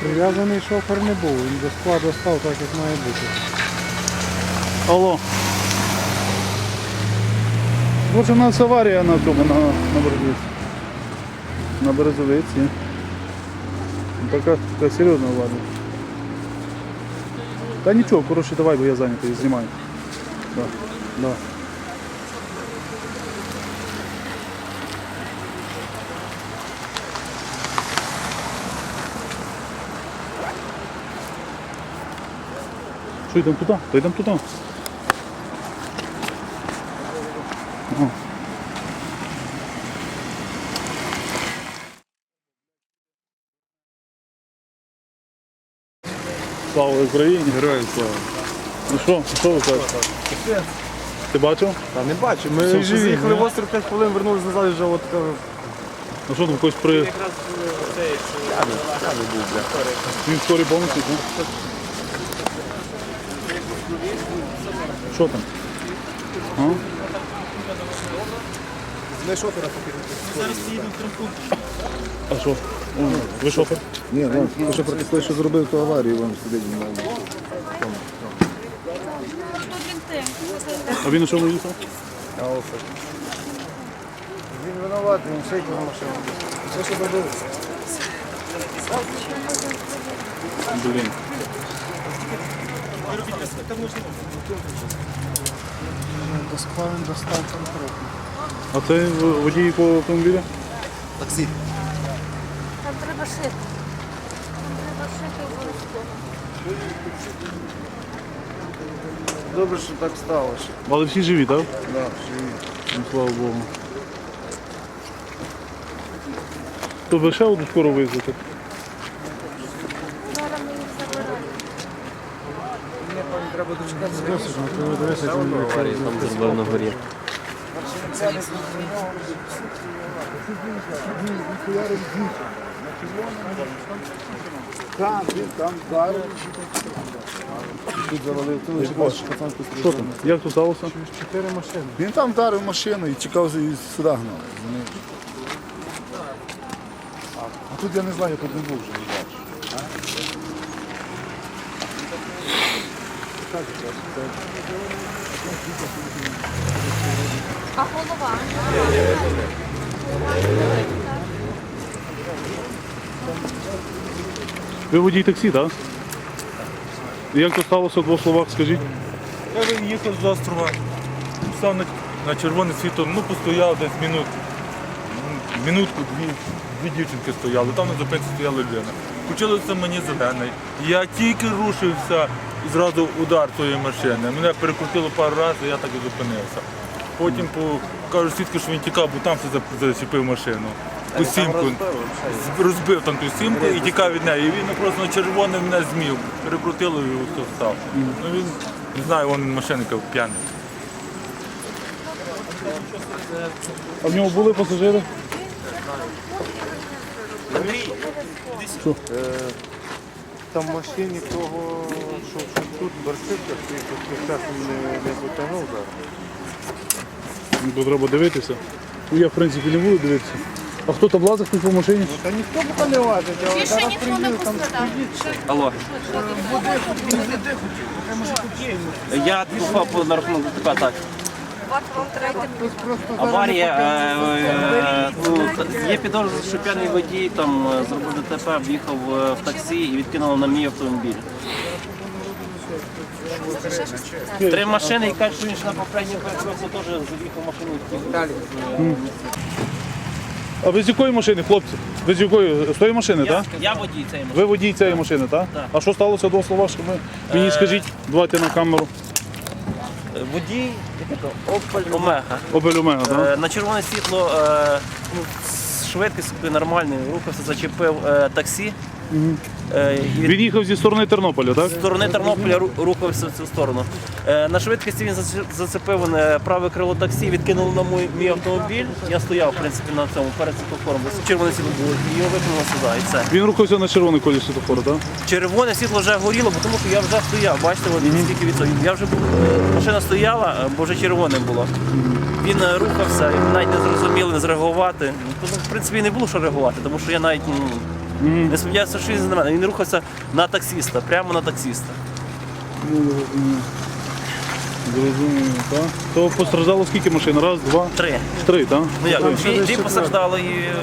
Прив'язаний шофер не був, він до складу став так, як має бути. Алло. От у нас аварія на цьому, на, на Березовиці. На Березовиці. Така, така серйозна аварія. Та нічого, коротше, давай, бо я зайнятий, знімаю. Да, да. Що, йдемо туди? То йдемо туди. Слава Україні! Героям слава. Ну що, що ви кажете? Ти бачив? Та не бачу. Ми Все вже живі, з'їхали в острів 5 хвилин, вернулись назад і вже от така. Ну що там когось при. Я не був, бля. Він в скорій помощі, ну? Що там? А? Ми шофера А що? О, ви шофер? Ні, той, що, той, що зробив ту аварію, вон сидить. А він на чому їхав? Він винуватий, він шейкав машину. Все, що зробив. Блін. Достав, він достав. А це водій по автомобілі? Таксі. Там треба шити. Там треба шити обов'язково. Добре, що так сталося. Але всі живі, так? Да, живі. Ну, слава Богу. То ще одну скоро визвати? Зараз ми їх забираємо. Треба дочекатися. Досить, ну ти дивися, як він аварії там зробив на горі. Там, він там зараз. Тут завалив, лише бачиш, пацанку Що там? Як тут сталося? чотири машини. Він там вдарив машину і чекав і сюди гнав. А тут я не знаю, я тут не був вже, не бачу. А голова? Ви водій таксі, так? Як то сталося в двох словах, скажіть? Я їхав з острова, став на, на червоне світло, ну постояв десь минут, минутку, дві, дві дівчинки стояли, там на зупинці стояла людина. Включилося мені зелений. Я тільки рушився і зразу удар цієї машини. Мене перекрутило пару разів, я так і зупинився. Потім по, кажуть свідки, що він тікав, бо там все зачепив машину. Ту сімку. Розбив там ту сімку і тікав від неї. І він просто на червоне мене змів. Перекрутило і ось став. Ну він не знаю, він машинка п'яний. А в нього були пасажири? Там в машині того, що, що тут борщивка, ти тут часом не, не потягнув зараз. Ну, треба дивитися. Ну, я, в принципі, не буду дивитися. А хто там лазив по машині? Та ніхто поки не лазить, а Чи ще ніхто не пострадав? Алло. Я попав на рахунок ДТП, так. От вам треба. Аварія, е, е, ну, є підозра, що п'яний водій там е, зробив ДТП, в'їхав е, в таксі і відкинув на мій автомобіль. Три машини і кажуть, що він ще на попередній перекрутці теж заїхав машину. і втік. А ви з якої машини, хлопці? Ви з якої? З тої машини, так? Я водій цієї машини. Ви водій цієї машини, так? Так. А що сталося два слова, що ви мені скажіть? Давайте на камеру. Е, Водій, яке то? Opel Omega. Так? Е, На червоне світло швидкість ну, з швидкістю рухався, зачепив е, таксі Е, від- Він їхав зі сторони Тернополя, так? з сторони Тернополя ру- рухався в цю сторону. Е, На швидкості він зацепив е, праве крило таксі, відкинув на мій, мій автомобіль. Я стояв, в принципі, на цьому перед світлофором. Червоне світло було, і його викинуло сюди, і все. Він рухався на червоний колі світофору, так? Червоне світло вже горіло, бо тому що я вже стояв. Бачите, от скільки відсотків. Я вже е, машина стояла, е, бо вже червоне було. Він е, рухався, і навіть не зрозуміли, не зреагувати. В принципі, не було що реагувати, тому що я навіть не сподівався, що він на мене. Він рухався на таксіста, прямо на таксіста. Зрозуміло, так. То постраждало скільки машин? Раз, два, Три. три, так? Ну як, дві, дві постраждали і е,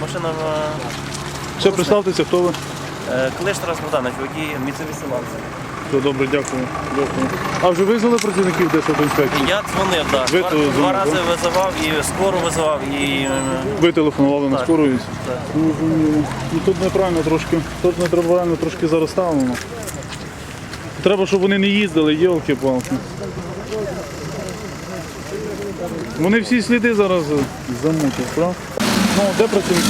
машина на Все, представтеся, хто ви? е, Клиш Тарас Богданович, водій Mitsubishi Lancer. Все добре, дякую. дякую. А вже визвали працівників Державтоінспекції? Я дзвонив, так. Ви Два, то два дзвонили, рази визивав і скору визивав, і е, Ви телефонували на Так. скору? і- Так. Зрозуміло. Ну тут неправильно трошки, тут неправильно трошки зароставлено. Треба, щоб вони не їздили, йолки-палки. Вони всі сліди зараз замутять, правда? Ну, де працівники?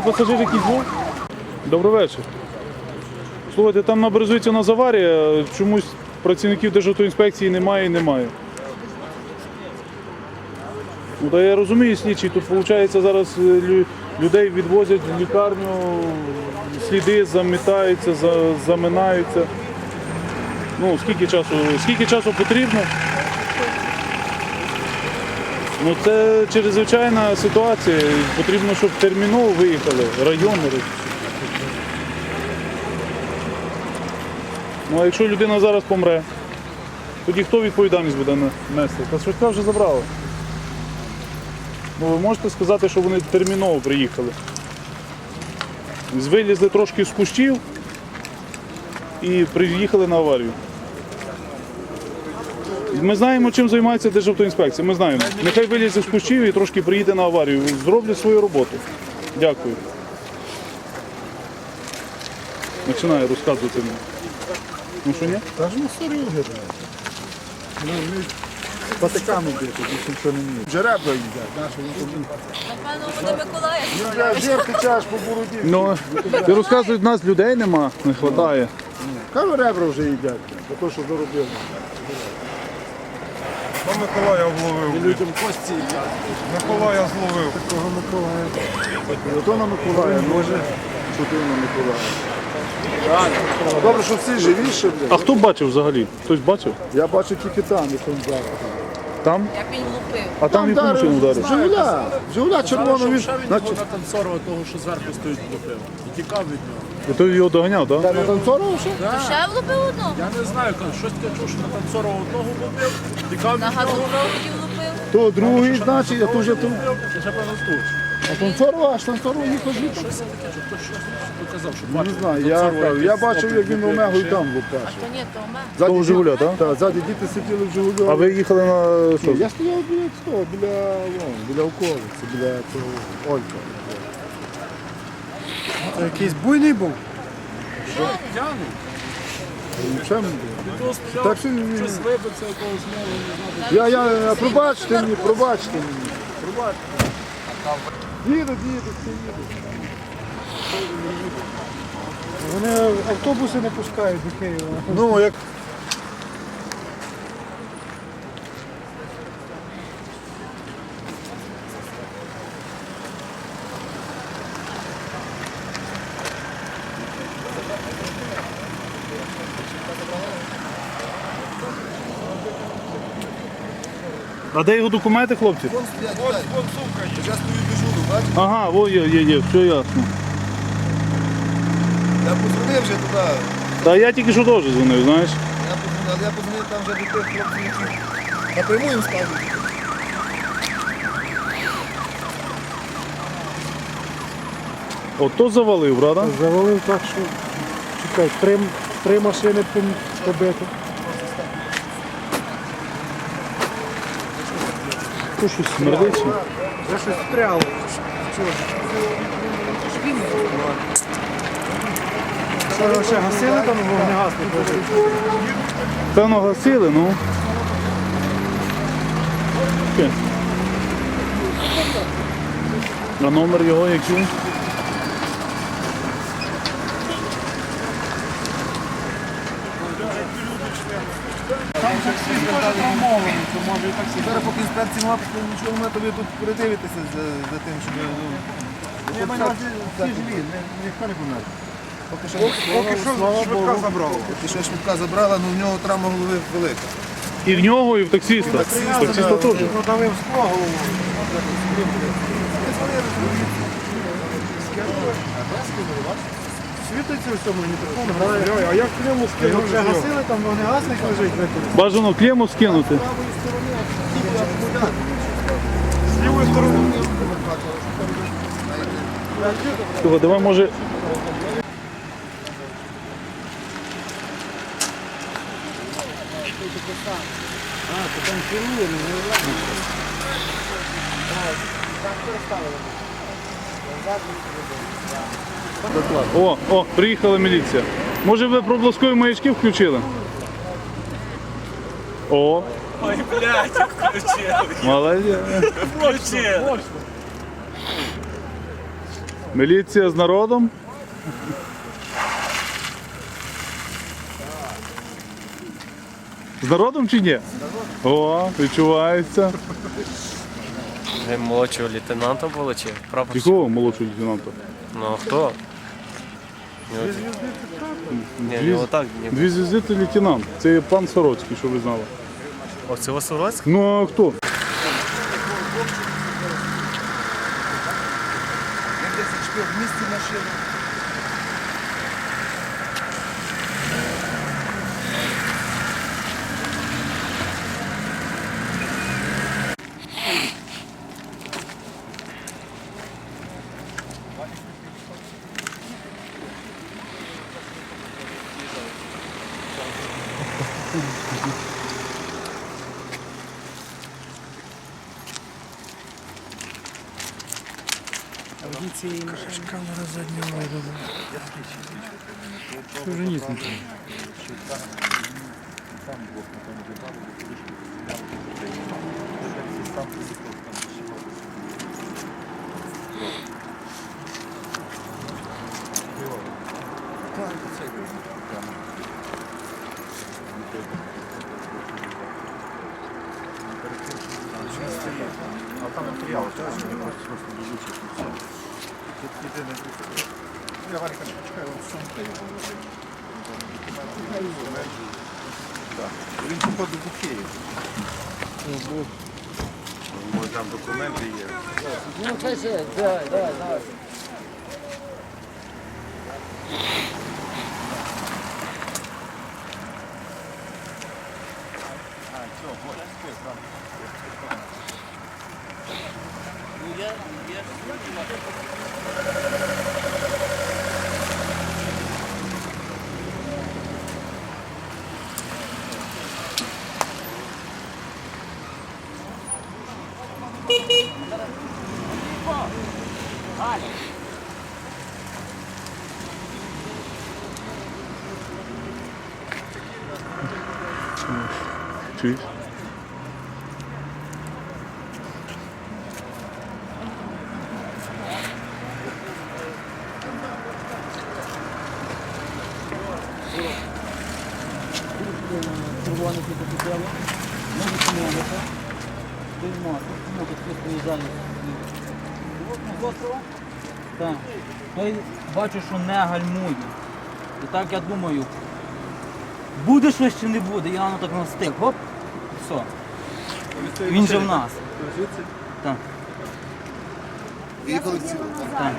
Нього пасажир якийсь був? Добрий вечір. Слухайте, там на Березуці у нас аварія, чомусь працівників Державтоінспекції немає і немає. Ну, та я розумію, слідчий, тут виходить зараз е, людей відвозять в лікарню, сліди замітаються, заминаються. Ну, скільки часу, скільки часу потрібно? Ну це чрезвичайна ситуація. Потрібно, щоб терміново виїхали, райони. Ну а якщо людина зараз помре, тоді хто відповідальність буде не- нести? Та швидка вже забрала. Ну ви можете сказати, що вони терміново приїхали. Вилізли трошки з кущів і приїхали на аварію. Ми знаємо, чим займається Державтоінспекція. Ми знаємо. Нехай вилізе з кущів і трошки приїде на аварію. Зроблять свою роботу. Дякую. Починає розказувати мені. Ну що ні? Та ж. Ну, ми патиками бити, нічого не вміють. Жеребра їдять, наші вони. Напевно, вони Миколаїв. Бля, жир течеш по бороді. Ну, ти розказують, нас людей нема, не вистачає. Кажу, ребра вже їдять, за те, що заробили. Та Миколая вловив. Людям кості. Миколая зловив. Такого Миколая. Ото на Миколая, може, ти на Миколая. Добре, що всі живі ще, А хто бачив взагалі? Хтось бачив? Я бачу тільки там, як він зараз. Там? Як він лупив. А там яку машину вдарив? Жигуля, Жигуля червоно, він, Що він значить, на того, що зверху стоїть лупив. І тікав від нього. І той його доганяв, так? та на танцорова ще? Ще влупив одного? Я не знаю, кажу, щось таке чув, що на танцорова одного лупив, тікав від На нього. газопроводі влупив. То другий, значить, а то вже то. Це ще певно тут. А танцорова, аж танцорова їхав звідти. Щось таке, що хтось щось показав, що Не бачив. знаю, я, кажу, я бачив, як він Омегою там лупив. То ні, то ме. Ззаді Того Жигуля, так? Так, ззаді діти сиділи в Жигулю. А ви їхали на що? Я стояв біля того, біля, вон, біля околиці, біля того Олька. Це якийсь буйний був. Чим? не стояв, Так що він- щось вибиться, якогось мову, не знаю. Я, я, пробачте мені, пробачте мені. Пробачте. Їдуть, їдуть, всі їдуть. Вони автобуси не пускають до Києва. Ну, як А де його документи, хлопці? Ага, о, є, є, є, все ясно. Я позвонив вже туди. Та я тільки що теж дзвонив, знаєш. Я позвонив, але я позвонив там вже до тих хлопців, які напряму їм скажуть. Ото завалив, правда? Завалив так, що чекай, три, три машини пом- побито. То щось смердить. чи? Щось стряло. Що ще гасили там вогнегасник? Певно гасили, ну. А номер його який? Зараз поки інспекції нічого немає, то ви тут передивитеся за, за тим, щоб... Я маю на увазі всі живі, ніхто не помер. Поки що, Поки що швидка забрала. поки що швидка забрала, але в нього травма голови велика. І в нього, і в таксиста. Таксиста теж. Продавив скло голову. Світиться в цьому мікрофону. А як клему Його вже гасили, там вогнегасник лежить викинув. Бажано клему скинути. З лівої сторони. Слухай, давай може. О, о, приїхала міліція. Може ви проблискові маячки включили? О, Ой, блядь, включили. молодець. Включили. Міліція з народом. З народом чи ні? О, відчувається. Ви молодшого лейтенанта було чи прапорщика? Якого молодшого лейтенанта? Ну а хто? Ні, Дві- не отак. Дві звізди лейтенант. Це є пан Сороцький, що ви знали. О, це Васуроцьк? Ну а хто? цієї машини. Камера заднього виду. Що вже ніс не треба. А там материал, просто лежит, Він походу в Києві. Може там документи є. Чуєш? Червоних не покупили. Може помилися. Стоїмо. Ну, тут приїжджає. з острова? Так. Той бачу, що не гальмує. І так я думаю, буде щось чи не буде. І воно так настиг. Гоп. Все. Він же в нас. Так. Їхали в цілу. Так.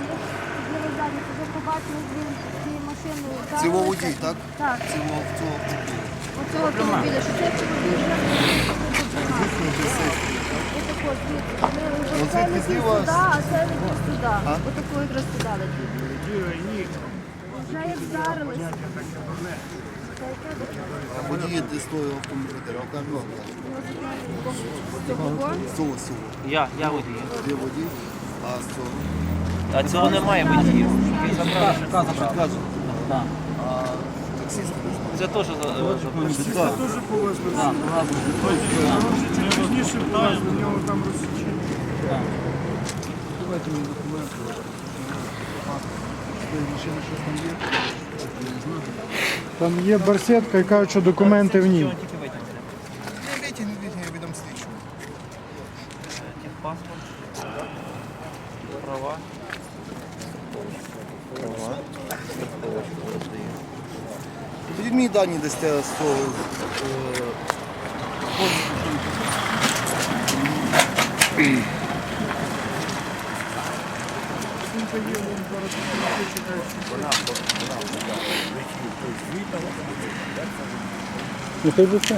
Вже побачили з цієї машини. Цього водій, так? Так, Цього, цього. Оцього автомобіля, що це автомобіль Отако, звідси. Це звідки сюди, а це летить сюди. Отако якраз сюди летить. Вже як вдарилися. А водій того автомобіля. Там його. Цього? Цього. Я, я водій. Де водій? А з цього? А цього немає водіїв. Він забрав. Швидка забрала. Це теж Так. Так, разом. Пізніше у нього там розсічення. Давайте мені документи. Щось там є? Знаю. Там є барсетка і кажуть, що документи в ній. Дані дасте з того. е, Нехай би це.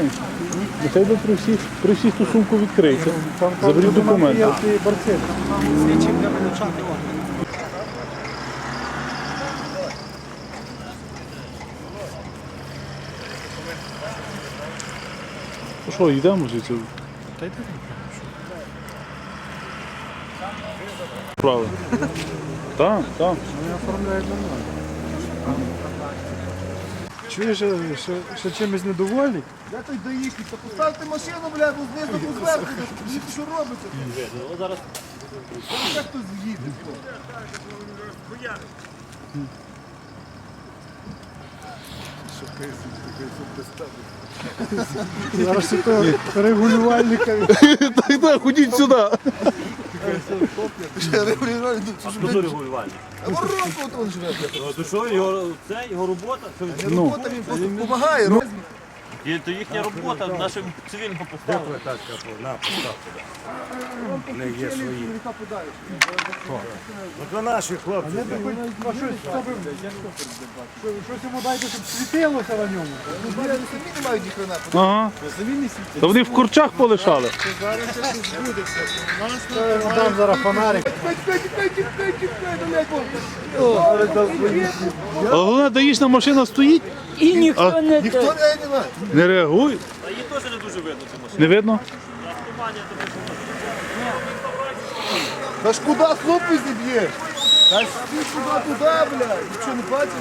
Нехай би при всіх, при всіх ту сумку відкриється. Заберіть документи. Є ці барсетки. Ну що, йдемо звідси? Правильно. Так, так. Вони оформляють нормально. Чуєш, що, що, що чимось недовольний? Де той доїхати? Та поставте машину, блядь, бо знизу позверху. Дивіться, що робиться. Зараз. Як хтось з'їде? Зараз того регулювальника. Так, так, ходіть сюди. Хто регулювальник? Воронку от він живе. блядь. То що, його, це його робота? Це Не робота, він просто допомагає. ро- Є- То їхня робота нашим цивільним поставили. не є свої. Це наші хлопці. А щось, що ви, що- щось йому дайте, щоб світилося на ньому. Ну, Самі не мають ніхрена. Ага. Та вони в курчах полишали. Дам зараз фонарик. А головне, даїшна машина стоїть, І ніхто не Ніхто не не знає. не реагує. А її теж не дуже видно цю машину. Не видно? Та ж куди хлопці зіб'єш? Та ж ти куди туди? Ти що, не бачиш?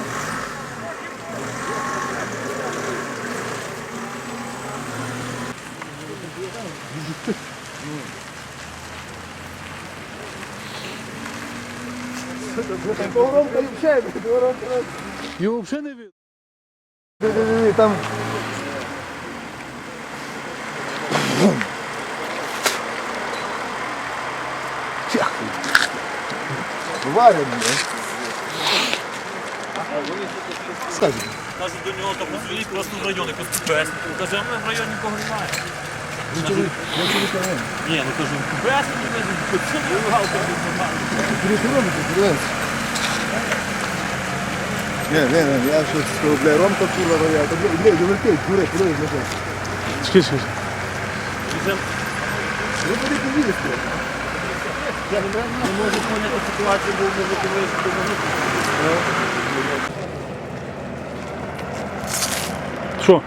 Його взагалі не видно. Там Варять, блядь. Скажи. Кажу до нього, там приїдь у вас тут якось купець. Каже, а ми в районі нікого немає. Ні, ну кажу, купець, це бухгалтер нормально. Не, не, не, я щось бля, Ромка курва варіант. Бля, бля, завертей, кури, кури, бля. Чекай, чекай. Ви будете їсти. Я не можу поняти ситуацію, бо колись допомогти. Що?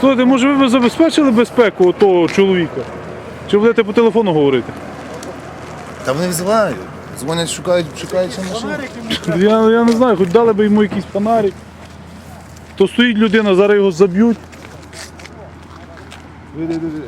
Слухайте, може ви б забезпечили безпеку того чоловіка? Чи будете по телефону говорити? Та вони взивають. Дзвонять, шукають, шукають ще машину. Я, я не знаю, хоч дали б йому якийсь фонарик. То стоїть людина, зараз його заб'ють. Диви, диви.